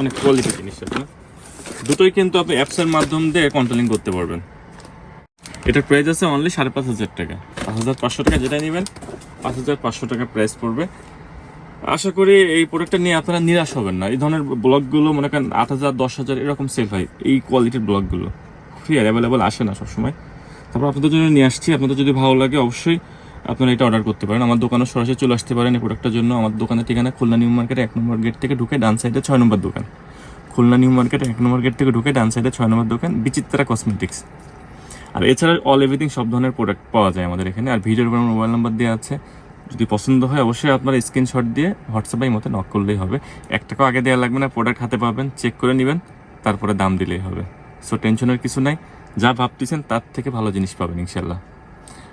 অনেক কোয়ালিটি জিনিস আছে দুটোই কিন্তু আপনি অ্যাপসের মাধ্যম দিয়ে কন্ট্রোলিং করতে পারবেন। এটার প্রাইস আছে অনলি সাড়ে পাঁচ হাজার টাকা। পাঁচ হাজার পাঁচশো টাকা যেটা নেবেন, পাঁচ হাজার পাঁচশো টাকা প্রাইস পড়বে। আশা করি এই প্রোডাক্টটা নিয়ে আপনারা নিরাশ হবেন না। এই ধরনের ব্লগগুলো মনে করেন আট হাজার, দশ হাজার এরকম সেল হয়, এই কোয়ালিটির ব্লগগুলো। ফ্রি অ্যাভেলেবল আসে না সবসময়। তারপর আপনাদের জন্য নিয়ে আসছি। আপনাদের যদি ভালো লাগে অবশ্যই আপনারা এটা অর্ডার করতে পারেন। আমার দোকানে সরাসরি চলে আসতে পারেন এই প্রোডাক্টের জন্য। আমার দোকানের ঠিকানা খুলনা নিউ মার্কেটে এক নম্বর গেট থেকে ঢুকে ডান সাইডে ছয় নম্বর দোকান। খুলনা নিউ মার্কেটে এক নম্বর গেট থেকে ঢুকে ডান সাইডে ছয় নম্বর দোকান, বিচিত্রা কসমেটিক্স আর এছাড়া অল এভরিথিং সব ধরনের প্রোডাক্ট পাওয়া যায় আমাদের এখানে। আর ভিডিওর উপর মোবাইল নাম্বার দেওয়া আছে। যদি পছন্দ হয় অবশ্যই আপনার স্ক্রিনশট দিয়ে হোয়াটসঅ্যাপে মতো নক করলেই হবে। এক টাকাও আগে দেওয়া লাগবে না প্রোডাক্ট হাতে পাবেন চেক করে নেবেন, তারপরে দাম দিলেই হবে। সো টেনশনের কিছু নাই। যা ভাবতেছেন তার থেকে ভালো জিনিস পাবেন ইনশাল্লাহ